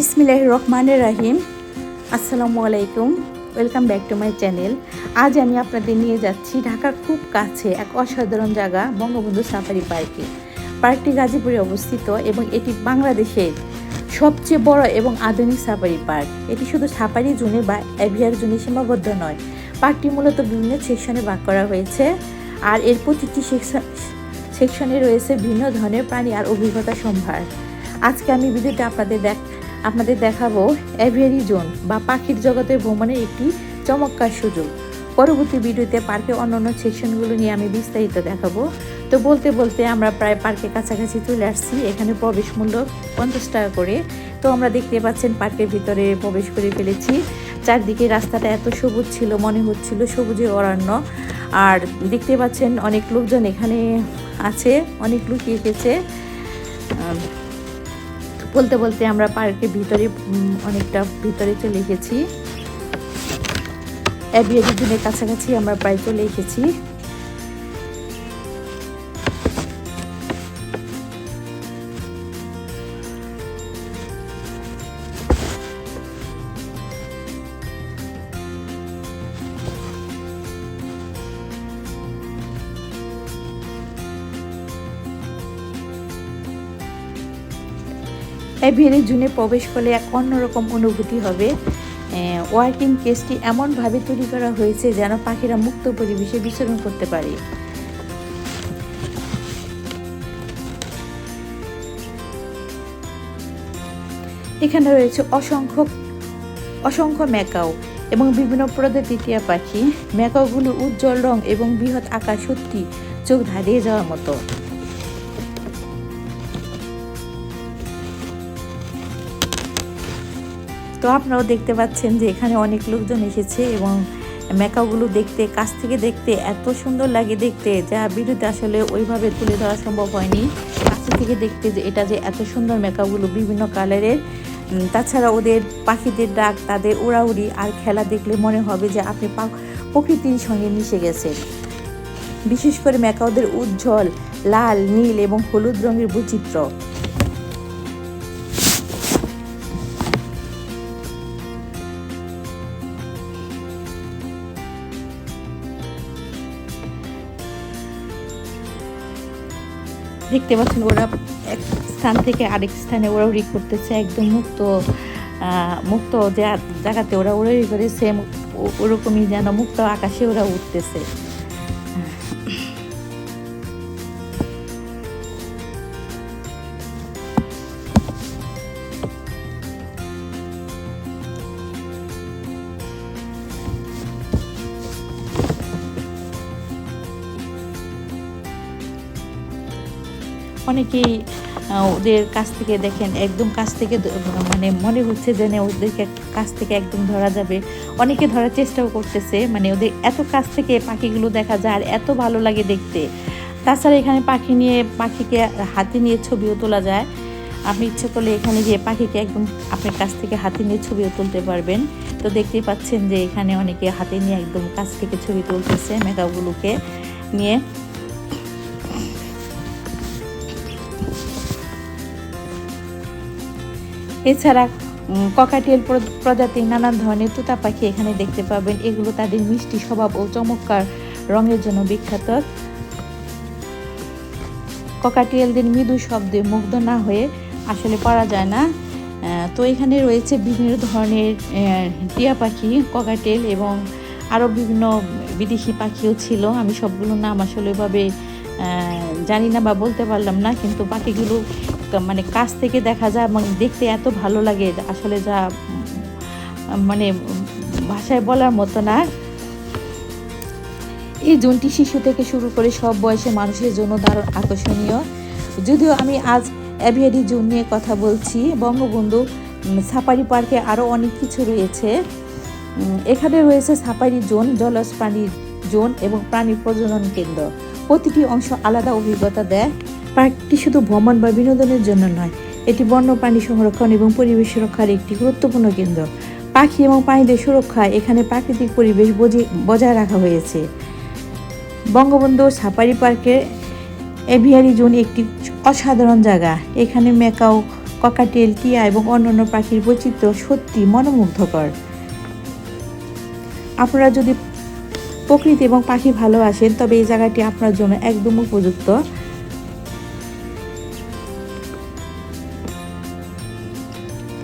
বিসমিল্লাহ রহমানের রাহিম আসসালামু আলাইকুম। Welcome back to my channel. আজ আমি আপনাদের নিয়ে যাচ্ছি ঢাকার খুব কাছে এক অসাধারণ জায়গা, বঙ্গবন্ধু সাফারি পার্কে। পার্কটি গাজীপুরে অবস্থিত এবং এটি বাংলাদেশের সবচেয়ে বড় এবং আধুনিক সাফারি পার্ক। এটি শুধু সাফারি জোনে বা অ্যাভিয়ার জোনে সীমাবদ্ধ নয়, পার্কটি মূলত বিভিন্ন সেকশনে ভাগ করা হয়েছে আর এর প্রতিটি সেকশন, সেকশনে রয়েছে ভিন্ন ধরনের প্রাণী আর অভিজ্ঞতা সম্ভার। আজকে আমি ভিডিওতে আপনাদের দেখ আপনাদের দেখাবো অ্যাভিয়ারি জোন বা পাখির জগতে ভ্রমণের একটি চমৎকার সুযোগ। পরবর্তী ভিডিওতে পার্কের অন্যান্য সেকশনগুলো নিয়ে আমি বিস্তারিত দেখাবো। তো বলতে বলতে আমরা প্রায় পার্কের কাছাকাছি চলে আসছি। এখানে প্রবেশ মূল্য পঞ্চাশ টাকা করে। তো আমরা দেখতে পাচ্ছেন পার্কের ভিতরে প্রবেশ করে ফেলেছি। চারদিকে রাস্তাটা এত সবুজ ছিল মনে হচ্ছিল সবুজের অরণ্য। আর দেখতে পাচ্ছেন অনেক লোকজন এখানে আছে অনেক লোক আম, বলতে বলতে আমরা পার্কের ভিতরে অনেকটা ভিতরে চলে এসেছি। অ্যাভিয়ারি দিনের কাছাকাছি আমরা প্রায় চলে এসেছি। অ্যাভিয়ারি জুনে প্রবেশ করলে এক অন্যরকম অনুভূতি হবে। ওয়ার্কিং কেসটি এমনভাবে তৈরি করা হয়েছে যেন পাখিরা মুক্ত পরিবেশে বিচরণ করতে পারে। এখানে রয়েছে অসংখ্য অসংখ্য ম্যাকাও এবং বিভিন্ন প্রজাতির টিয়া পাখি। ম্যাকাওগুলো উজ্জ্বল রং এবং বৃহৎ আকার সত্যি চোখ ধারিয়ে যাওয়ার মতো। তো আপনারাও দেখতে পাচ্ছেন যে এখানে অনেক লোকজন এসেছে এবং মেকাওগুলো দেখতে, কাছ থেকে দেখতে এত সুন্দর লাগে দেখতে যা ভিডিওতে আসলে ওইভাবে তুলে ধরা সম্ভব হয়নি। কাছে থেকে দেখতে যে এটা যে এত সুন্দর মেকাওগুলো বিভিন্ন কালারের। তাছাড়া ওদের পাখিদের ডাক, তাদের উড়াউড়ি আর খেলা দেখলে মনে হবে যে আপনি প্রকৃতির সঙ্গে মিশে গেছেন। বিশেষ করে মেকাওদের উজ্জ্বল, লাল, নীল এবং হলুদ রঙের বৈচিত্র্য। দেখতে পাচ্ছেন, ওরা এক স্থান থেকে আরেক স্থানে ওরা উড়ি করতেছে, একদম মুক্ত মুক্ত যে জায়গাতে ওরা উড়ে করে সেম ওরকমই যেন মুক্ত আকাশে ওরা উঠতেছে। অনেকেই ওদের কাছ থেকে দেখেন, একদম কাছ থেকে মানে মনে হচ্ছে যেন ওদেরকে কাছ থেকে একদম ধরা যাবে। অনেকে ধরার চেষ্টাও করতেছে মানে ওদের এত কাছ থেকে পাখিগুলো দেখা যায় আর এত ভালো লাগে দেখতে। তাছাড়া এখানে পাখি নিয়ে, পাখিকে হাতে নিয়ে ছবিও তোলা যায়। আপনি ইচ্ছে করলে এখানে গিয়ে পাখিকে একদম আপনার কাছ থেকে হাতে নিয়ে ছবিও তুলতে পারবেন। তো দেখতেই পাচ্ছেন যে এখানে অনেকে হাতে নিয়ে একদম কাছ থেকে ছবি তুলতেছে, মেকাগুলোকে নিয়ে। এছাড়া ককাটিয়াল প্রজাতির নানান ধরনের তোতা পাখি এখানে দেখতে পাবেন। এগুলো তাদের মিষ্টি স্বভাব ও চমৎকার রঙের জন্য বিখ্যাত। ককাটিয়ালদের মৃদু শব্দে মুগ্ধ না হয়ে আসলে পারা যায় না। তো এখানে রয়েছে বিভিন্ন ধরনের টিয়া পাখি ককাটেল এবং আরও বিভিন্ন বিদেশি পাখিও ছিল। আমি সবগুলোর নাম আসলে ওইভাবে জানি না বা বলতে পারলাম না, কিন্তু পাখিগুলো মানে কাছ থেকে দেখা যায় এবং দেখতে এত ভালো লাগে আসলে যা মানে ভাষায় বলার মতো না। এই জোনটি শিশু থেকে শুরু করে সব বয়সের মানুষের জন্য দারুণ আকর্ষণীয়। যদিও আমি আজ অ্যাভিয়ারি জোন নিয়ে কথা বলছি, বঙ্গবন্ধু সাফারি পার্কে আরও অনেক কিছু রয়েছে। এখানে রয়েছে সাফারি জোন, জলজ প্রাণীর জোন এবং প্রাণী প্রজনন কেন্দ্র। প্রতিটি অংশ আলাদা অভিজ্ঞতা দেয়। পার্কটি শুধু ভ্রমণ বা বিনোদনের জন্য নয়, এটি বন্যপ্রাণী সংরক্ষণ এবং পরিবেশ রক্ষার একটি গুরুত্বপূর্ণ কেন্দ্র। পাখি এবং প্রাণীদের সুরক্ষায় এখানে প্রাকৃতিক পরিবেশ বজি- বজায় রাখা হয়েছে। বঙ্গবন্ধু সাফারি পার্কের এভিয়ারি জোন একটি অসাধারণ জায়গা। এখানে মেকাও ককাটেল, টিয়া এবং অন্যান্য পাখির বৈচিত্র্য সত্যি মনোমুগ্ধকর। আপনারা যদি প্রকৃতি এবং পাখি ভালোবাসেন, তবে এই জায়গাটি আপনার জন্য একদম উপযুক্ত।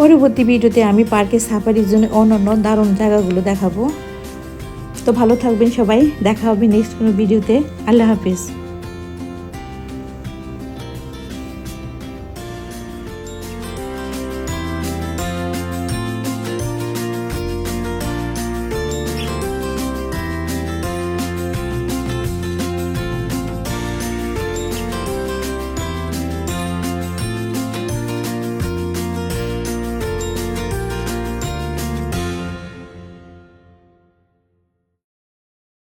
পরবর্তী ভিডিওতে আমি পার্কে সাফারির জন্য অন্যান্য দারুণ জায়গাগুলো দেখাবো। তো ভালো থাকবেন সবাই, দেখা হবে নেক্সট কোনো ভিডিওতে। আল্লাহ হাফিজ।